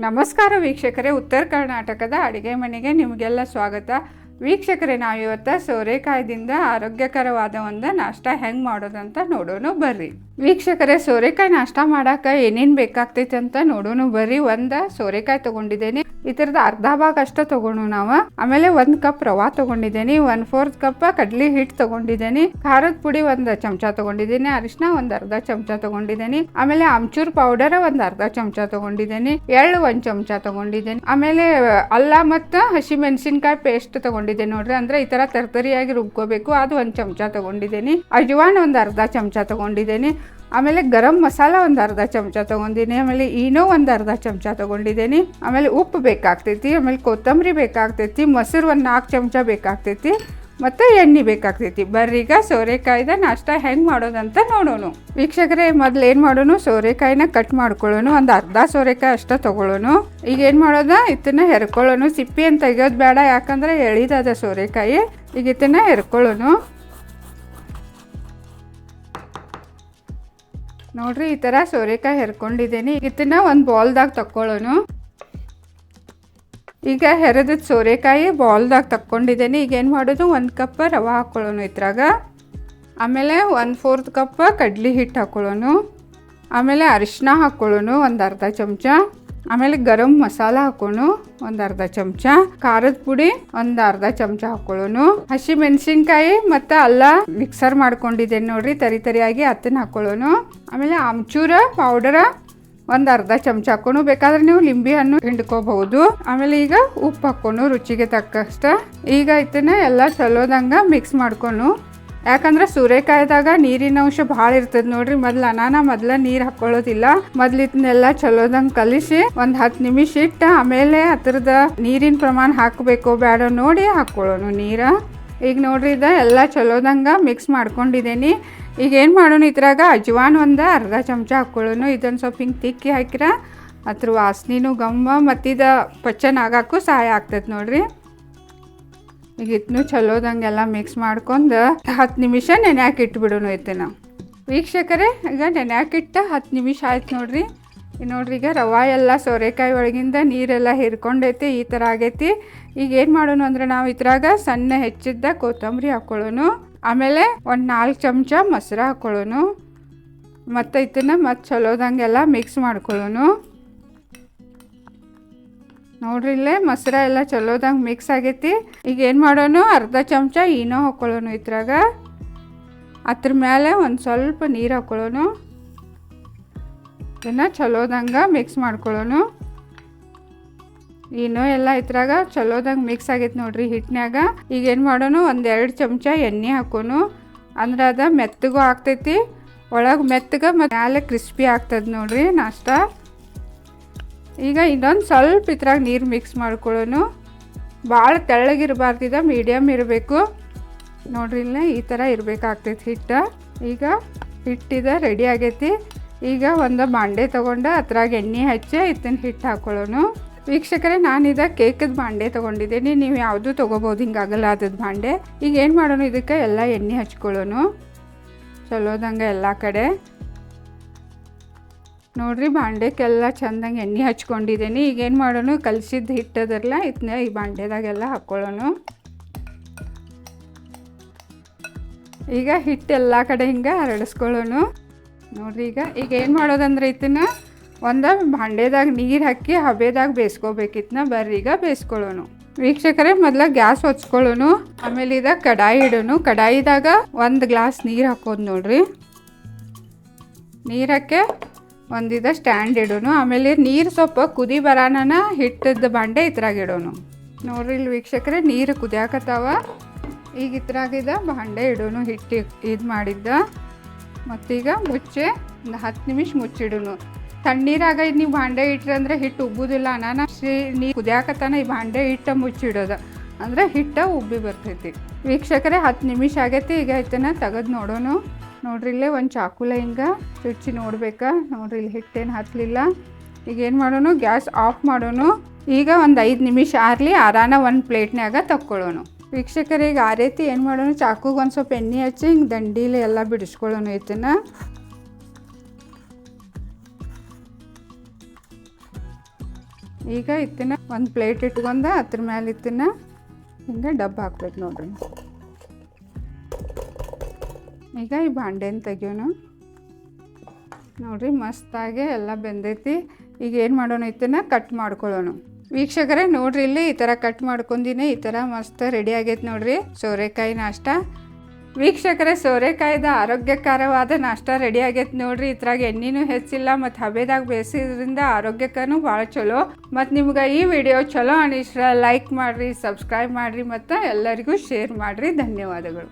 ನಮಸ್ಕಾರ ವೀಕ್ಷಕರೇ, ಉತ್ತರ ಕರ್ನಾಟಕದ ಅಡುಗೆ ಮನೆಗೆ ನಿಮಗೆಲ್ಲ ಸ್ವಾಗತ. ವೀಕ್ಷಕರೇ ನಾವು ಇವತ್ತು ಸೋರೆಕಾಯ್ದಿಂದ ಆರೋಗ್ಯಕರವಾದ ಒಂದು ನಾಷ್ಟ ಹೆಂಗೆ ಮಾಡೋದಂತ ನೋಡೋಣ ಬರ್ರಿ. ವೀಕ್ಷಕರೇ, ಸೋರೆಕಾಯಿ ನಾಷ್ಟ ಮಾಡೋಕೆ ಏನೇನು ಬೇಕಾಗ್ತೈತೆ ಅಂತ ನೋಡೋಣ ಬರ್ರಿ. ಒಂದು ಸೋರೆಕಾಯಿ ತೊಗೊಂಡಿದ್ದೇನೆ. ಈ ಥರದ ಅರ್ಧ ಭಾಗ ಅಷ್ಟೇ ತೊಗೊಂಡು ನಾವು. ಆಮೇಲೆ ಒಂದು ಕಪ್ ರವಾ ತೊಗೊಂಡಿದ್ದೀನಿ ಒನ್ ಫೋರ್ತ್ ಕಪ್ ಕಡ್ಲಿ ಹಿಟ್ಟು ತೊಗೊಂಡಿದ್ದೀನಿ, ಖಾರದ ಪುಡಿ ಒಂದು ಚಮಚ ತೊಗೊಂಡಿದ್ದೀನಿ ಅರಿಶಿನ ಒಂದು ಅರ್ಧ ಚಮಚ ತೊಗೊಂಡಿದ್ದೀನಿ, ಆಮೇಲೆ ಆಮ್ಚೂರ್ ಪೌಡರ್ ಒಂದು ಅರ್ಧ ಚಮಚ ತೊಗೊಂಡಿದ್ದೀನಿ, ಎಳ್ಳು ಒಂದು ಚಮಚ ತೊಗೊಂಡಿದ್ದೀನಿ, ಆಮೇಲೆ ಅಲ್ಲ ಮತ್ತು ಹಸಿ ಮೆಣಸಿನ್ಕಾಯಿ ಪೇಸ್ಟ್ ತೊಗೊಂಡಿದ್ದೀನಿ ನೋಡ್ರಿ, ಅಂದರೆ ಈ ಥರ ತರ್ತರಿಯಾಗಿ ರುಬ್ಕೋಬೇಕು, ಅದು ಒಂದು ಚಮಚ ತೊಗೊಂಡಿದ್ದೀನಿ, ಅಜ್ವಾನ್ ಒಂದು ಅರ್ಧ ಚಮಚ ತೊಗೊಂಡಿದ್ದೀನಿ ಆಮೇಲೆ ಗರಂ ಮಸಾಲ ಒಂದು ಅರ್ಧ ಚಮಚ ತೊಗೊಂಡಿನಿ, ಆಮೇಲೆ ಈನೋ ಒಂದು ಅರ್ಧ ಚಮಚ ತೊಗೊಂಡಿದ್ದೀನಿ ಆಮೇಲೆ ಉಪ್ಪು ಬೇಕಾಗ್ತೈತಿ, ಆಮೇಲೆ ಕೊತ್ತಂಬರಿ ಬೇಕಾಗ್ತೈತಿ, ಮೊಸರು ಒಂದು ನಾಲ್ಕು ಚಮಚ ಬೇಕಾಗ್ತೈತಿ, ಮತ್ತು ಎಣ್ಣೆ ಬೇಕಾಗ್ತೈತಿ. ಬರ್ರೀಗ ಸೋರೆಕಾಯ್ದ ನಾಷ್ಟ ಹೆಂಗೆ ಮಾಡೋದಂತ ನೋಡೋಣ ವೀಕ್ಷಕರೇ, ಮೊದಲು ಏನು ಮಾಡೋಣ ಸೋರೆಕಾಯಿನ ಕಟ್ ಮಾಡ್ಕೊಳ್ಳೋಣ ಒಂದು ಅರ್ಧ ಸೋರೆಕಾಯಿ ಅಷ್ಟೇ ತೊಗೊಳ್ಳೋಣ ಈಗ ಏನು ಮಾಡೋದ? ಇದನ್ನ ಹೆರ್ಕೊಳ್ಳೋಣ ಸಿಪ್ಪಿ ಅಂತ ತೆಗಿಯೋದು ಬೇಡ, ಯಾಕಂದ್ರೆ ಎಳಿದಾದ ಸೋರೆಕಾಯಿ. ಈಗ ಇದನ್ನ ಹೆರ್ಕೊಳ್ಳೋಣ ನೋಡ್ರಿ, ಈ ಥರ ಸೋರೆಕಾಯಿ ಹೆರ್ಕೊಂಡಿದ್ದೀನಿ. ಇದನ್ನ ಒಂದು ಬಾಲ್ದಾಗ ತಕ್ಕೊಳ್ಳೋನು. ಈಗ ಹೆರದ ಸೋರೆಕಾಯಿ ಬಾಲ್ದಾಗ ತಕ್ಕೊಂಡಿದ್ದೀನಿ. ಈಗ ಏನು ಮಾಡೋದು? ಒಂದು ಕಪ್ ರವೆ ಹಾಕ್ಕೊಳ್ಳೋನು ಇದ್ರಾಗ. ಆಮೇಲೆ ಒಂದು ಫೋರ್ತ್ ಕಪ್ ಕಡ್ಲಿ ಹಿಟ್ಟು ಹಾಕ್ಕೊಳ್ಳೋನು ಆಮೇಲೆ ಅರಿಶಿನ ಹಾಕ್ಕೊಳ್ಳೋನು ಒಂದು ಅರ್ಧ ಚಮಚ. ಆಮೇಲೆ ಗರಂ ಮಸಾಲ ಹಾಕೋಣ ಒಂದು ಅರ್ಧ ಚಮಚ, ಖಾರದ ಪುಡಿ, ಒಂದು ಅರ್ಧ ಚಮಚ ಹಾಕೊಳ್ಳೋನು. ಹಸಿ ಮೆಣಸಿನ್ಕಾಯಿ ಮತ್ತು ಅಲ್ಲ ಮಿಕ್ಸರ್ ಮಾಡ್ಕೊಂಡಿದ್ದೇನೆ ನೋಡ್ರಿ, ತರಿ ತರಿಯಾಗಿ ಅದನ್ನ ಹಾಕೊಳ್ಳೋನು. ಆಮೇಲೆ ಆಮ್ಚೂರ ಪೌಡರ ಒಂದು ಅರ್ಧ ಚಮಚ ಹಾಕೊಂಡು ಬೇಕಾದ್ರೆ ನೀವು ಲಿಂಬೆ ಹಣ್ಣು ಹಿಂಡ್ಕೋಬಹುದು. ಆಮೇಲೆ ಈಗ ಉಪ್ಪು ಹಾಕೋಣ ರುಚಿಗೆ ತಕ್ಕಷ್ಟ. ಈಗ ಇದನ್ನ ಎಲ್ಲ ಚಲೋದಂಗ ಮಿಕ್ಸ್ ಮಾಡ್ಕೊಂಡು ಯಾಕಂದ್ರೆ ಸೂರೆಕಾಯ್ದಾಗ ನೀರಿನ ಅಂಶ ಭಾಳ ಇರ್ತದ ನೋಡ್ರಿ. ಮೊದ್ಲು ಅನಾನ ಮೊದ್ಲ ನೀರು ಹಾಕೊಳ್ಳೋದಿಲ್ಲ. ಮೊದ್ಲು ಇದನ್ನೆಲ್ಲ ಚಲೋದಂಗೆ ಕಲಿಸಿ ಒಂದು ಹತ್ತು ನಿಮಿಷ ಇಟ್ಟು ಆಮೇಲೆ ಹತ್ರದ ನೀರಿನ ಪ್ರಮಾಣ ಹಾಕಬೇಕು ಬೇಡ ನೋಡಿ ಹಾಕೊಳ್ಳೋಣ ನೀರು. ಈಗ ನೋಡ್ರಿ ಇದ ಎಲ್ಲ ಚಲೋದಂಗ ಮಿಕ್ಸ್ ಮಾಡ್ಕೊಂಡಿದ್ದೀನಿ ಈಗ ಏನು ಮಾಡೋಣ ಇದ್ರಾಗ ಅಜ್ವಾನ್ ಒಂದು ಅರ್ಧ ಚಮಚ ಹಾಕ್ಕೊಳ್ಳೋನು ಇದನ್ನು ಸ್ವಲ್ಪ ಹಿಂಗೆ ತಿಕ್ಕಿ ಹಾಕಿರ ಅದ್ರ ವಾಸನೆನೂ ಗಮ್ಮ ಮತ್ತಿದ ಪಚನ ಆಗಾಕು ಸಹಾಯ ಆಗ್ತೈತೆ ನೋಡ್ರಿ. ಈಗ ಇದನ್ನು ಚಲೋದಂಗೆಲ್ಲ ಮಿಕ್ಸ್ ಮಾಡ್ಕೊಂಡು ಹತ್ತು ನಿಮಿಷ ನೆನೆಯಾಕೆ ಇಟ್ಬಿಡೋಣ ನಾವು ವೀಕ್ಷಕರೇ, ಈಗ ನೆನೆಯಾಕಿಟ್ಟ ಹತ್ತು ನಿಮಿಷ ಆಯ್ತು ನೋಡ್ರಿ. ನೋಡ್ರಿ ಈಗ ರವಾ ಎಲ್ಲ ಸೋರೆಕಾಯಿ ಒಳಗಿಂದ ನೀರೆಲ್ಲ ಹಿರ್ಕೊಂಡೈತಿ, ಈ ಥರ ಆಗೈತಿ. ಈಗ ಏನು ಮಾಡೋಣ ಅಂದ್ರೆ ನಾವು ಇದ್ರಾಗ ಸಣ್ಣ ಹೆಚ್ಚಿದ್ದ ಕೊತ್ತಂಬರಿ ಹಾಕ್ಕೊಳ್ಳೋನು ಆಮೇಲೆ ಒಂದು ನಾಲ್ಕು ಚಮಚ ಮೊಸರು ಹಾಕ್ಕೊಳ್ಳೋಣ ಮತ್ತು ಇದನ್ನು ಮತ್ತು ಚಲೋದಂಗೆಲ್ಲ ಮಿಕ್ಸ್ ಮಾಡ್ಕೊಳ್ಳೋಣ. ನೋಡ್ರಿ ಇಲ್ಲೇ ಮೊಸರ ಎಲ್ಲ ಚಲೋದಂಗೆ ಮಿಕ್ಸ್ ಆಗೈತಿ. ಈಗ ಏನು ಮಾಡೋಣ ಅರ್ಧ ಚಮಚ ಈನೋ ಹಾಕ್ಕೊಳ್ಳೋನು ಇದ್ರಾಗ. ಅದ್ರ ಮೇಲೆ ಒಂದು ಸ್ವಲ್ಪ ನೀರು ಹಾಕ್ಕೊಳ್ಳೋನು ಇದನ್ನು ಚಲೋದಂಗೆ ಮಿಕ್ಸ್ ಮಾಡ್ಕೊಳ್ಳೋನು. ಈನೋ ಎಲ್ಲ ಇದ್ರಾಗ ಚಲೋದಂಗೆ ಮಿಕ್ಸ್ ಆಗೈತೆ ನೋಡ್ರಿ ಹಿಟ್ಟಿನಾಗ ಈಗ ಏನು ಮಾಡೋಣ ಒಂದು ಎರಡು ಚಮಚ ಎಣ್ಣೆ ಹಾಕೋನು. ಅಂದ್ರೆ ಅದು ಮೆತ್ತಗೂ ಆಗ್ತೈತಿ. ಒಳಗೆ ಮೆತ್ತಗೆ ಮತ್ತು ಮ್ಯಾಲೆ ಕ್ರಿಸ್ಪಿ ಆಗ್ತದೆ ನೋಡ್ರಿ ನಾಷ್ಟ. ಈಗ ಇನ್ನೊಂದು ಸ್ವಲ್ಪ ಇದ್ರಾಗ ನೀರು ಮಿಕ್ಸ್ ಮಾಡ್ಕೊಳ್ಳೋನು. ಭಾಳ ತೆಳ್ಳಗಿರಬಾರ್ದಿದ ಮೀಡಿಯಮ್ ಇರಬೇಕು. ನೋಡ್ರಿ, ಇಲ್ಲೇ ಈ ಥರ ಇರಬೇಕಾಗ್ತೈತಿ ಹಿಟ್ಟು. ಈಗ ಹಿಟ್ಟಿದ ರೆಡಿ ಆಗೈತಿ. ಈಗ ಒಂದು ಬಾಂಡೆ ತೊಗೊಂಡು ಅದ್ರಾಗ ಎಣ್ಣೆ ಹಚ್ಚಿ ಇದನ್ನ ಹಿಟ್ಟು ಹಾಕ್ಕೊಳ್ಳೋನು ವೀಕ್ಷಕರೇ ನಾನಿದ ಕೇಕದ ಬಾಂಡೆ ತೊಗೊಂಡಿದ್ದೀನಿ. ನೀವು ಯಾವುದು ತೊಗೋಬೋದು ಹಿಂಗೆ ಅಗಲಾದದ ಬಾಂಡೆ. ಈಗ ಏನು ಮಾಡೋಣ ಇದಕ್ಕೆ ಎಲ್ಲ ಎಣ್ಣೆ ಹಚ್ಕೊಳ್ಳೋನು. ಚಲೋದಂಗೆ ಎಲ್ಲ ಕಡೆ. ನೋಡ್ರಿ ಬಾಂಡೆಕ್ಕೆಲ್ಲ ಚಂದಂಗೆ ಎಣ್ಣೆ ಹಚ್ಕೊಂಡಿದ್ದೀನಿ. ಈಗ ಏನು ಮಾಡೋಣ ಕಲಸಿದ್ದು ಹಿಟ್ಟದಲ್ಲ ಇದನ್ನ ಈ ಬಾಂಡೆದಾಗೆಲ್ಲ ಹಾಕ್ಕೊಳ್ಳೋಣ ಈಗ ಹಿಟ್ಟು ಎಲ್ಲ ಕಡೆ ಹಿಂಗೆ ಹರಡಿಸ್ಕೊಳ್ಳೋಣ ನೋಡ್ರಿ ಈಗ ಈಗ ಏನು ಮಾಡೋದಂದ್ರೆ ಇದನ್ನ ಒಂದು ಬಾಂಡೆದಾಗ ನೀರು ಹಾಕಿ ಹಬೆದಾಗ ಬೇಯಿಸ್ಕೋಬೇಕಿತ್ನ ಬರ್ರಿ, ಈಗ ಬೇಯಿಸ್ಕೊಳ್ಳೋಣ ವೀಕ್ಷಕರೇ, ಮೊದಲ ಗ್ಯಾಸ್ ಹೊಚ್ಕೊಳ್ಳೋಣ ಆಮೇಲೆ ಇದಾಗ ಕಡಾಯಿ ಇಡೋಣ ಕಡಾಯಿದಾಗ ಒಂದು ಗ್ಲಾಸ್ ನೀರು ಹಾಕೋದು ನೋಡ್ರಿ. ನೀರಕ್ಕೆ ಒಂದಿದ ಸ್ಟ್ಯಾಂಡ್ ಇಡೋನು. ಆಮೇಲೆ ನೀರು ಸ್ವಲ್ಪ ಕುದಿ ಬರಾನನ ಹಿಟ್ಟದ ಬಂಡೆ ಇದ್ರಾಗ ಇಡೋನು ನೋಡ್ರಿ ಇಲ್ಲಿ ವೀಕ್ಷಕರೆ, ನೀರು ಕುದಿಯಾಕತ್ತಾವ. ಈಗ ಇದ್ರಾಗಿದ ಬಂಡೆ ಇಡೋನು ಹಿಟ್ಟು ಇದು ಮಾಡಿದ್ದ. ಮತ್ತೀಗ ಮುಚ್ಚೆ ಒಂದು ಹತ್ತು ನಿಮಿಷ ಮುಚ್ಚಿಡೋನು. ತಣ್ಣೀರಾಗ ನೀವು ಭಾಂಡೆ ಇಟ್ರಿ ಅಂದರೆ ಹಿಟ್ಟು ಉಬ್ಬುದಿಲ್ಲ. ಅನಾನ ನೀ ಕುದಿಯಾಕತ್ತಾನ ಈ ಭಾಂಡೆ ಹಿಟ್ಟ ಮುಚ್ಚಿಡೋದು. ಅಂದ್ರೆ ಹಿಟ್ಟ ಉಬ್ಬಿ ಬರ್ತೈತಿ. ವೀಕ್ಷಕರೇ, ಹತ್ತು ನಿಮಿಷ ಆಗೈತಿ. ಈಗ ಆಯ್ತನ ತೆಗೆದು ನೋಡೋಣ ನೋಡ್ರಿ, ಇಲ್ಲೇ ಒಂದು ಚಾಕುಲ ಹಿಂಗೆ ಚುಚ್ಚಿ ನೋಡ್ಬೇಕಾ? ನೋಡ್ರಿ, ಇಲ್ಲಿ ಹಿಟ್ಟೇನು ಹತ್ತಲಿಲ್ಲ ಈಗ ಏನು ಮಾಡೋಣ ಗ್ಯಾಸ್ ಆಫ್ ಮಾಡೋಣ ಈಗ ಒಂದು ಐದು ನಿಮಿಷ ಆರಲಿ ಆರಾನ ಒಂದು ಪ್ಲೇಟ್ನ್ಯಾಗ ತಕ್ಕೊಳ್ಳೋಣ ವೀಕ್ಷಕರಿಗೆ ಆ ರೀತಿ ಏನು ಮಾಡೋಣ ಚಾಕುಗೆ ಒಂದು ಸ್ವಲ್ಪ ಎಣ್ಣೆ ಹಚ್ಚಿ ಹಿಂಗೆ ದಂಡೀಲಿ ಎಲ್ಲ ಬಿಡಿಸ್ಕೊಳ್ಳೋಣ ಇದನ್ನ ಈಗ ಇತ್ತಿನ ಒಂದು ಪ್ಲೇಟ್ ಇಟ್ಕೊಂಡು ಅದ್ರ ಮೇಲೆ ಇತ್ತಿನ ಹಿಂಗೆ ಡಬ್ಬ ಹಾಕ್ಬೇಕು ನೋಡ್ರಿ. ಈಗ ಈ ಬಾಂಡೆನ ತೆಗಿಯೋಣ. ನೋಡ್ರಿ ಮಸ್ತಾಗೆ ಎಲ್ಲ ಬೆಂದೈತಿ. ಈಗ ಏನು ಮಾಡೋಣ ಇದನ್ನ ಕಟ್ ಮಾಡ್ಕೊಳ್ಳೋಣ. ವೀಕ್ಷಕರೇ, ನೋಡ್ರಿ ಇಲ್ಲಿ ಈ ಥರ ಕಟ್ ಮಾಡ್ಕೊಂಡಿನಿ. ಈ ಥರ ಮಸ್ತ್ ರೆಡಿ ಆಗೈತೆ ನೋಡ್ರಿ. ಸೋರೆಕಾಯಿ ನಾಷ್ಟ. ವೀಕ್ಷಕರೇ, ಸೋರೆಕಾಯ್ದ ಆರೋಗ್ಯಕರವಾದ ನಾಷ್ಟ ರೆಡಿ ಆಗೈತೆ ನೋಡ್ರಿ. ಇದ್ರಾಗ ಎಣ್ಣೆನೂ ಹೆಚ್ಚಿಲ್ಲ, ಮತ್ತು ಹಬೆದಾಗ ಬೇಯಿಸಿದ್ರಿಂದ ಆರೋಗ್ಯಕ್ಕೂ ಭಾಳ ಚಲೋ. ಮತ್ತು ನಿಮ್ಗೆ ಈ ವಿಡಿಯೋ ಚಲೋ ಅನಿಸ್ರ ಲೈಕ್ ಮಾಡಿರಿ ಸಬ್ಸ್ಕ್ರೈಬ್ ಮಾಡಿರಿ, ಮತ್ತು ಎಲ್ಲರಿಗೂ ಶೇರ್ ಮಾಡಿರಿ. ಧನ್ಯವಾದಗಳು.